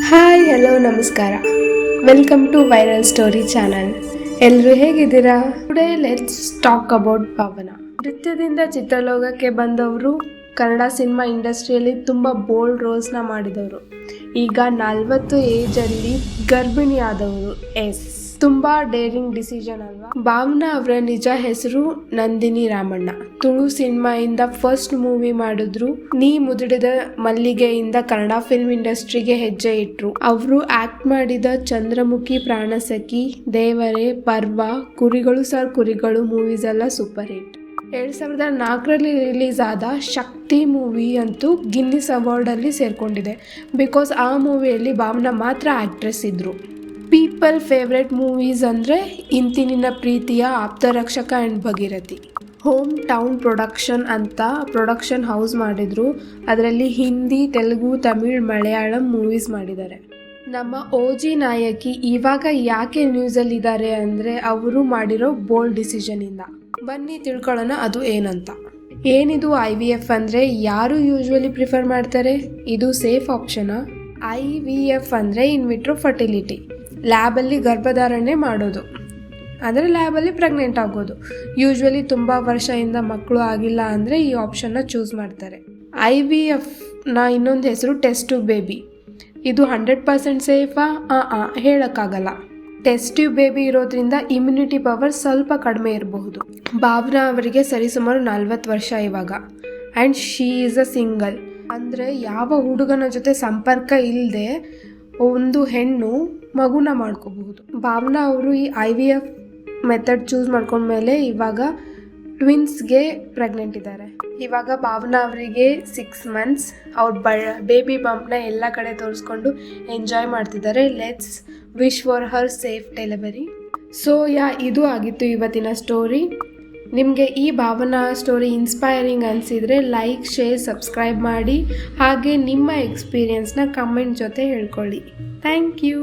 Hi hello ನಮಸ್ಕಾರ. Welcome to viral story channel ಎಲ್ಲರೂ ಹೇಗಿದ್ದೀರಾ? Today let's talk about Pavana ನೃತ್ಯದಿಂದ ಚಿತ್ರಲೋಕಕ್ಕೆ ಬಂದವರು ಕನ್ನಡ ಸಿನಿಮಾ ಇಂಡಸ್ಟ್ರಿಯಲ್ಲಿ ತುಂಬ ಬೋಲ್ಡ್ ರೋಲ್ಸ್ನ ಮಾಡಿದವರು. ಈಗ ನಲ್ವತ್ತು ಏಜಲ್ಲಿ ಗರ್ಭಿಣಿಯಾದವರು. ಎಸ್ ತುಂಬ ಡೇರಿಂಗ್ ಡಿಸಿಷನ್ ಅಲ್ವಾ? ಭಾವನಾ ಅವರ ನಿಜ ಹೆಸರು ನಂದಿನಿ ರಾಮಣ್ಣ. ತುಳು ಸಿನಿಮಾಯಿಂದ ಫಸ್ಟ್ ಮೂವಿ ಮಾಡಿದ್ರು. ನೀ ಮುದುಡಿದ ಮಲ್ಲಿಗೆಯಿಂದ ಕನ್ನಡ ಫಿಲ್ಮ್ ಇಂಡಸ್ಟ್ರಿಗೆ ಹೆಜ್ಜೆ ಇಟ್ರು. ಅವರು ಆಕ್ಟ್ ಮಾಡಿದ ಚಂದ್ರಮುಖಿ, ಪ್ರಾಣಸಖಿ, ದೇವರೇ, ಪರ್ವ, ಕುರಿಗಳು ಸರ್ ಕುರಿಗಳು ಮೂವೀಸ್ ಎಲ್ಲ ಸೂಪರ್ ಹಿಟ್ ಎರಡ್ ಸಾವಿರದ ನಾಲ್ಕರಲ್ಲಿ ರಿಲೀಸ್ ಆದ ಶಕ್ತಿ ಮೂವಿ ಅಂತೂ ಗಿನ್ನಿಸ್ ಅವಾರ್ಡಲ್ಲಿ ಸೇರ್ಕೊಂಡಿದೆ. ಬಿಕಾಸ್ ಆ ಮೂವಿಯಲ್ಲಿ ಭಾವನಾ ಮಾತ್ರ ಆಕ್ಟ್ರೆಸ್ ಇದ್ರು. ಪೀಪಲ್ ಫೇವ್ರೆಟ್ ಮೂವೀಸ್ ಅಂದರೆ ಇಂತಿನ ಪ್ರೀತಿಯ Aptharakshaka and Bhagirathi. Home town production ಅಂತ ಪ್ರೊಡಕ್ಷನ್ ಹೌಸ್ ಮಾಡಿದರು. ಅದರಲ್ಲಿ ಹಿಂದಿ, ತೆಲುಗು, ತಮಿಳ್, ಮಲಯಾಳಂ ಮೂವೀಸ್ ಮಾಡಿದ್ದಾರೆ. ನಮ್ಮ ಓಜಿ ನಾಯಕಿ ಇವಾಗ ಯಾಕೆ ನ್ಯೂಸಲ್ಲಿದ್ದಾರೆ ಅಂದರೆ ಅವರು ಮಾಡಿರೋ ಬೋಲ್ಡ್ ಡಿಸಿಷನಿಂದ ಬನ್ನಿ ತಿಳ್ಕೊಳ್ಳೋಣ ಅದು ಏನಂತ. ಏನಿದು ಐ ವಿ ಎಫ್ ಅಂದರೆ ಯಾರು ಯೂಶ್ವಲಿ ಪ್ರಿಫರ್ ಮಾಡ್ತಾರೆ? ಇದು ಸೇಫ್ ಆಪ್ಷನಾ ಐ ವಿ ಎಫ್ ಅಂದರೆ ಇನ್ವಿಟ್ರೋ ಫರ್ಟಿಲಿಟಿ ಲ್ಯಾಬಲ್ಲಿ ಗರ್ಭಧಾರಣೆ ಮಾಡೋದು. ಅಂದರೆ ಲ್ಯಾಬಲ್ಲಿ ಪ್ರೆಗ್ನೆಂಟ್ ಆಗೋದು. ಯೂಶ್ವಲಿ ತುಂಬ ವರ್ಷದಿಂದ ಮಕ್ಕಳು ಆಗಿಲ್ಲ ಅಂದರೆ ಈ ಆಪ್ಷನ್ನ ಚೂಸ್ ಮಾಡ್ತಾರೆ. ಐ ವಿ ಎಫ್ನ ಇನ್ನೊಂದು ಹೆಸರು ಟೆಸ್ಟ್ ಬೇಬಿ. ಇದು ಹಂಡ್ರೆಡ್ ಪರ್ಸೆಂಟ್ ಸೇಫಾ? ಆ ಹೇಳೋಕ್ಕಾಗಲ್ಲ. ಟೆಸ್ಟ್ ಟ್ಯೂಬ್ ಬೇಬಿ ಇರೋದ್ರಿಂದ ಇಮ್ಯುನಿಟಿ ಪವರ್ ಸ್ವಲ್ಪ ಕಡಿಮೆ ಇರಬಹುದು. ಭಾವನಾ ಅವರಿಗೆ ಸರಿಸುಮಾರು ನಲ್ವತ್ತು ವರ್ಷ ಇವಾಗ. And she is a single. ಅಂದರೆ ಯಾವ ಹುಡುಗನ ಜೊತೆ ಸಂಪರ್ಕ ಇಲ್ಲದೆ ಒಂದು ಹೆಣ್ಣು ಮಗುನ ಮಾಡ್ಕೋಬಹುದು. ಭಾವನಾ ಅವರು ಈ I V F method choose ಮಾಡ್ಕೊಂಡ್ಮೇಲೆ ಇವಾಗ ಟ್ವಿನ್ಸ್ಗೆ ಪ್ರೆಗ್ನೆಂಟ್ ಇದ್ದಾರೆ. ಇವಾಗ ಭಾವನಾ ಅವರಿಗೆ ಸಿಕ್ಸ್ ಮಂತ್ಸ್ ಅವ್ರ ಬ ಬೇಬಿ ಬಂಪ್ನ ಎಲ್ಲ ಕಡೆ ತೋರಿಸ್ಕೊಂಡು ಎಂಜಾಯ್ ಮಾಡ್ತಿದ್ದಾರೆ. Let's wish for her safe delivery so yeah ಇದು ಆಗಿತ್ತು ಇವತ್ತಿನ ಸ್ಟೋರಿ ನಿಮಗೆ ಈ ಭಾವನಾ ಸ್ಟೋರಿ ಇನ್ಸ್ಪೈರಿಂಗ್ ಅನಿಸಿದರೆ ಲೈಕ್ ಶೇರ್ ಸಬ್ಸ್ಕ್ರೈಬ್ ಮಾಡಿ ಹಾಗೆ ನಿಮ್ಮ ಎಕ್ಸ್ಪೀರಿಯನ್ಸ್ನ ಕಮೆಂಟ್ ಜೊತೆ ಹೇಳ್ಕೊಳ್ಳಿ. Thank you